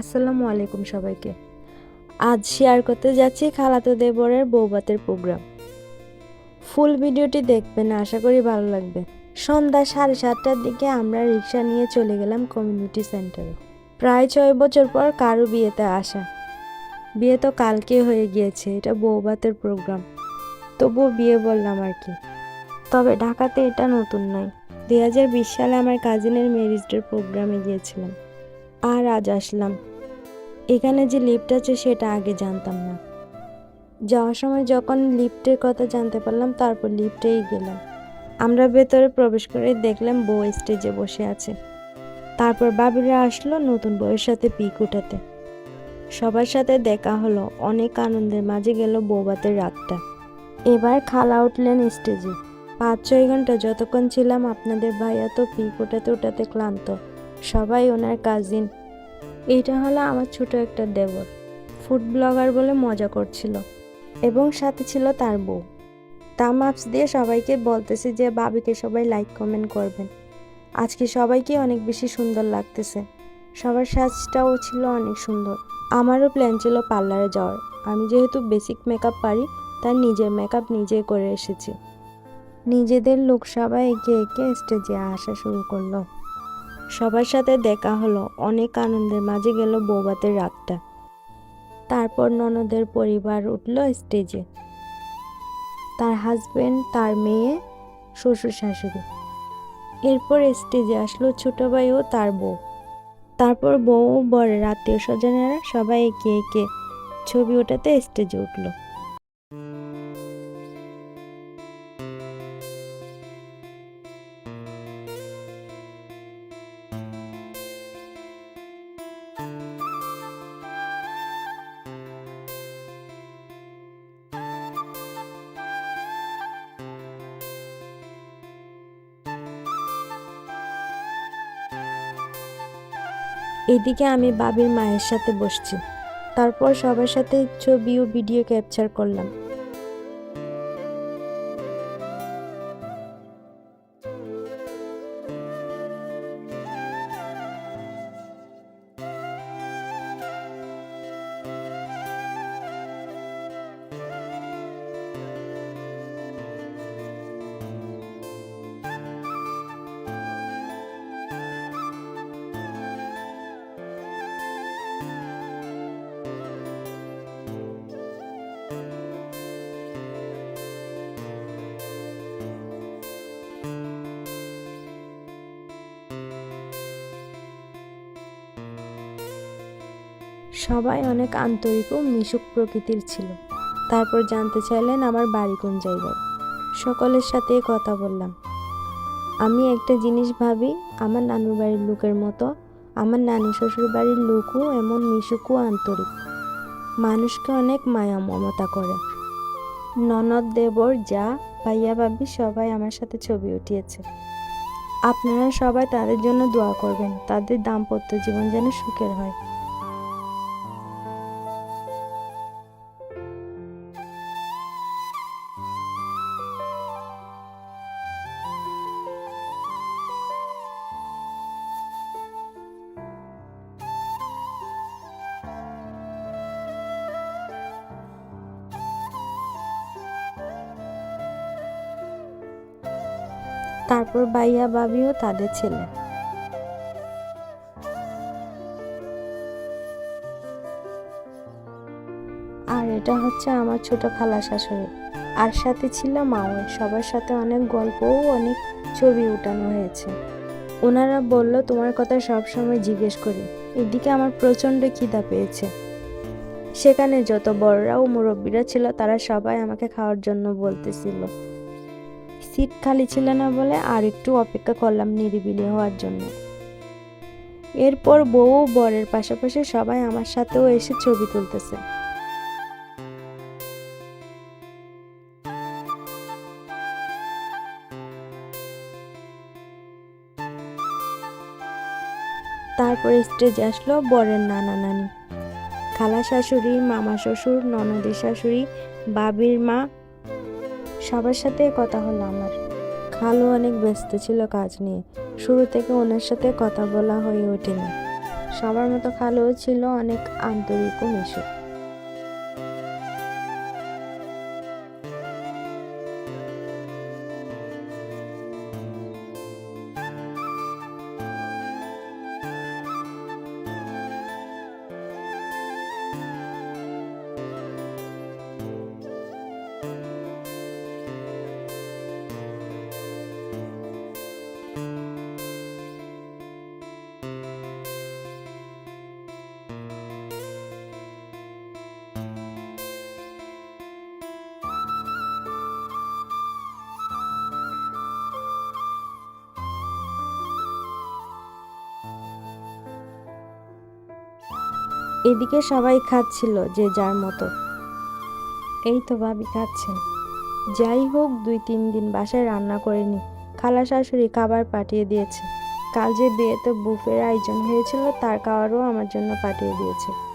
আসসালামু আলাইকুম সবাইকে। আজ শেয়ার করতে যাচ্ছি খালাতো দেবরের বৌবাতের প্রোগ্রাম। ফুল ভিডিওটি দেখবেন, আশা করি ভালো লাগবে। সন্ধ্যা সাড়ে সাতটার দিকে আমরা রিক্সা নিয়ে চলে গেলাম কমিউনিটি সেন্টারে। প্রায় ছয় বছর পর কারও বিয়েতে আসা। বিয়ে তো কালকে হয়ে গিয়েছে, এটা বৌবাতের প্রোগ্রাম। তবুও বিয়ে বললাম আর কি। তবে ঢাকাতে এটা নতুন নয়। দুই সালে আমার কাজিনের ম্যারেজ প্রোগ্রামে গিয়েছিলাম। আর আজ আসলাম। এখানে যে লিফট আছে সেটা আগে জানতাম না। যাওয়ার সময় যখন লিফটের কথা জানতে পারলাম, তারপর লিফটেই গেলাম। আমরা ভেতরে প্রবেশ করে দেখলাম বউ স্টেজে বসে আছে। তারপর বাবিরা আসলো নতুন বউয়ের সাথে পিক উঠাতে। সবার সাথে দেখা হলো, অনেক আনন্দের মাঝে গেল বৌবাতের রাতটা। এবার খালা উঠলেন স্টেজে পাঁচ, ছয় ঘণ্টা যতক্ষণ ছিলাম, আপনাদের ভাইয়া তো পিক উঠাতে উঠাতে ক্লান্ত। সবাই ওনার কাজিন এইটা হলো আমার ছোট একটা দেবর। ফুড ব্লগার বলে মজা করছিল। এবং সাথে ছিল তার বউ। তাম আপস দিয়ে সবাইকে বলতেছি যে, বাবিকে সবাই লাইক কমেন্ট করবেন। আজকে সবাইকে অনেক বেশি সুন্দর লাগতেছে। সবার সাজটাও ছিল অনেক সুন্দর। আমারও প্ল্যান ছিল পার্লারে যাওয়ার। আমি যেহেতু বেসিক মেকআপ পারি তার নিজের মেকআপ নিজে করে এসেছি। নিজেদের লোক সবাই একে একে স্টেজে আসা শুরু করল। সবার সাথে দেখা হলো। অনেক আনন্দের মাঝে গেল বৌবাতের রাতটা। তারপর ননদের পরিবার উঠল স্টেজে। তার হাজবেন্ড তার মেয়ে, শ্বশুর শাশুড়ি। এরপর স্টেজে আসলো ছোট ভাই ও তার বউ। তারপর বউ, বরের আত্মীয় স্বজনেরা সবাই একে একে ছবি ওঠাতে স্টেজে উঠল। এদিকে আমি বাবির মায়ের সাথে বসছি। তারপর সবার সাথে ছবি ও ভিডিও ক্যাপচার করলাম। সবাই অনেক আন্তরিক ও মিশুক প্রকৃতির ছিল। তারপর জানতে চাইলেন আমার বাড়ি কোন জায়গায়। সকলের সাথে কথা বললাম। আমি একটা জিনিস ভাবি, আমার নানুর বাড়ির লোকের মতো, আমার নানি শ্বশুর বাড়ির লোকও এমন মিশুক ও আন্তরিক। মানুষকে অনেক মায়া মমতা করে। ননদ দেবর, যা, ভাইয়া ভাবি সবাই আমার সাথে ছবি উঠিয়েছে। আপনারা সবাই তাদের জন্য দোয়া করবেন, তাদের দাম্পত্য জীবন যেন সুখের হয়। তারপর বাইয়া বাবিও তাদের ছেলে। আর এটা হচ্ছে আমার ছোট খালা শাশুড়ি। আর সাথে ছিল মাও সবার সাথে অনেক গল্পও অনেক ছবি উঠানো হয়েছে। ওনারা বলল, তোমার কথা সব সময় জিজ্ঞেস করি। এদিকে আমার প্রচণ্ড খিদা পেয়েছে। সেখানে যত বড়রা ও মুরব্বীরা ছিল, তারা সবাই আমাকে খাওয়ার জন্য বলতেছিল। সিট খালি ছিল না বলে আর একটু অপেক্ষা করলাম নিরিবিলি হওয়ার জন্য। এরপর বউ বরের পাশাপাশি সবাই আমার সাথেও এসে ছবি তুলতেছে। তারপর স্টেজে আসলো বরের নানা নানি। খালা শাশুড়ি, মামা শ্বশুর, ননদের শাশুড়ি, বাবির মা সবার সাথে কথা হলো আমার। খালু অনেক ব্যস্ত ছিল কাজ নিয়ে। শুরু থেকে ওনার সাথে কথা বলা হয়ে ওঠেনি। সবার মতো খালুও ছিল অনেক আন্তরিক ও মিশুক। এদিকে সবাই খাচ্ছিল যে যার মতো। এই তো ভাবি, খাচ্ছেন। যাই হোক, দুই তিন দিন বাসায় রান্না করিনি খালা শাশুড়ি খাবার পাঠিয়ে দিয়েছে। কাল যে বিয়েতে বুফের আয়োজন হয়েছিল, তার খাবারও আমার জন্য পাঠিয়ে দিয়েছে।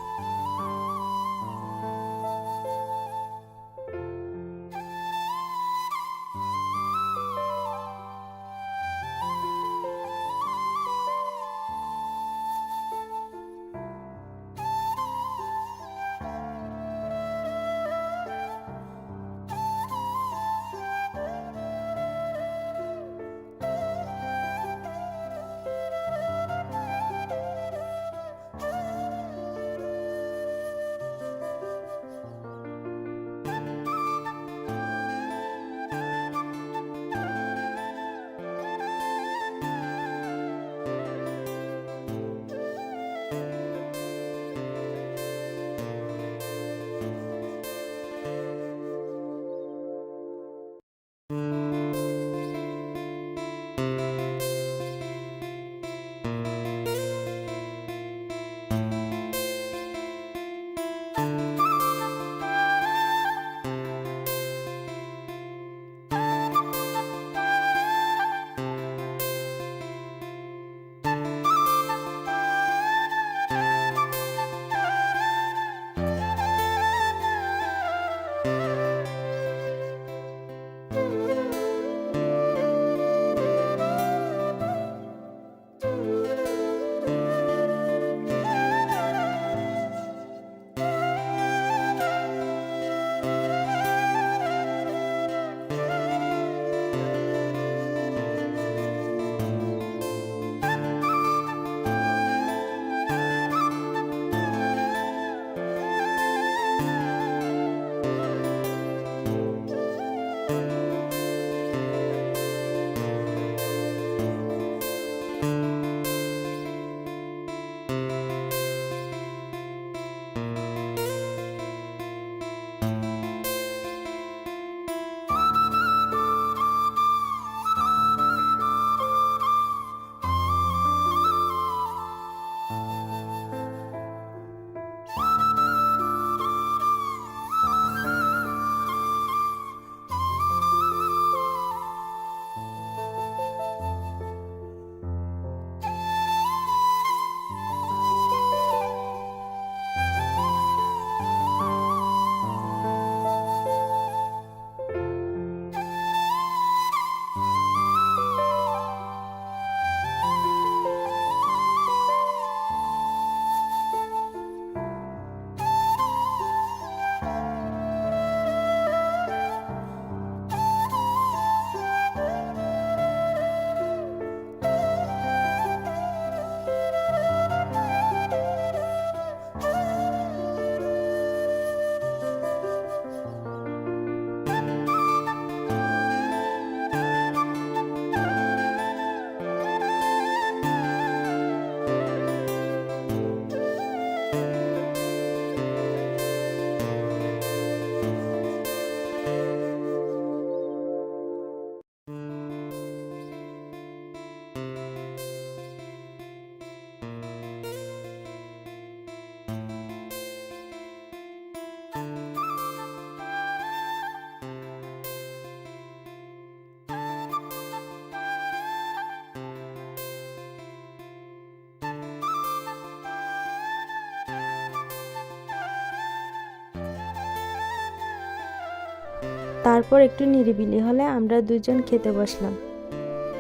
তারপর একটু নিরিবিলি হলে আমরা দুজন খেতে বসলাম।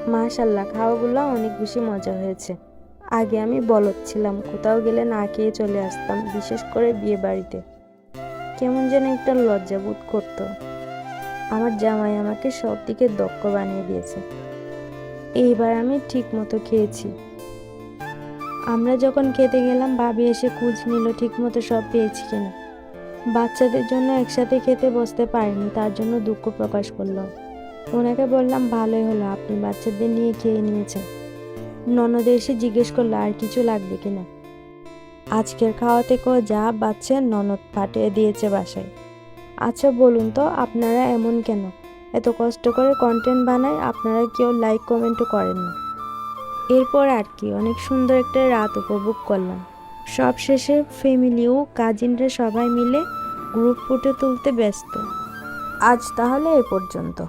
মাশাল্লাহ খাওয়াগুলো অনেক বেশি মজা হয়েছে। আগে আমি বলদ ছিলাম, কোথাও গেলে না খেয়ে চলে আসতাম, বিশেষ করে বিয়ে বাড়িতে। কেমন যেন একটা লজ্জা বোধ করতো। আমার জামাই আমাকে সব দিকে দক্ষ বানিয়ে দিয়েছে। এইবার আমি ঠিক মতো খেয়েছি। আমরা যখন খেতে গেলাম, ভাবি এসে খোঁজ নিল ঠিক মতো সব পেয়েছি কিনা। বাচ্চাদের জন্য একসাথে খেতে বসতে পারেনি, তার জন্য দুঃখ প্রকাশ করলাম ওনাকে বললাম, ভালোই হলো, আপনি বাচ্চাদের নিয়ে খেয়ে নিয়েছেন। ননদে এসে জিজ্ঞেস করল, আর কিছু লাগবে কিনা? আজকের খাওয়া থেকেও যা বাচ্চা ননদ পাঠিয়ে দিয়েছে বাসায়। আচ্ছা বলুন তো, আপনারা এমন কেন? এত কষ্ট করে কন্টেন্ট বানায় আপনারা কেউ লাইক কমেন্টও করেন না। এরপর আর কি, অনেক সুন্দর একটা রাত উপভোগ করলাম। সব শেষে ফ্যামিলি ও কাজিনরা সবাই মিলে গ্রুপ ফটো তুলতে ব্যস্ত। আজ তাহলে এ পর্যন্ত।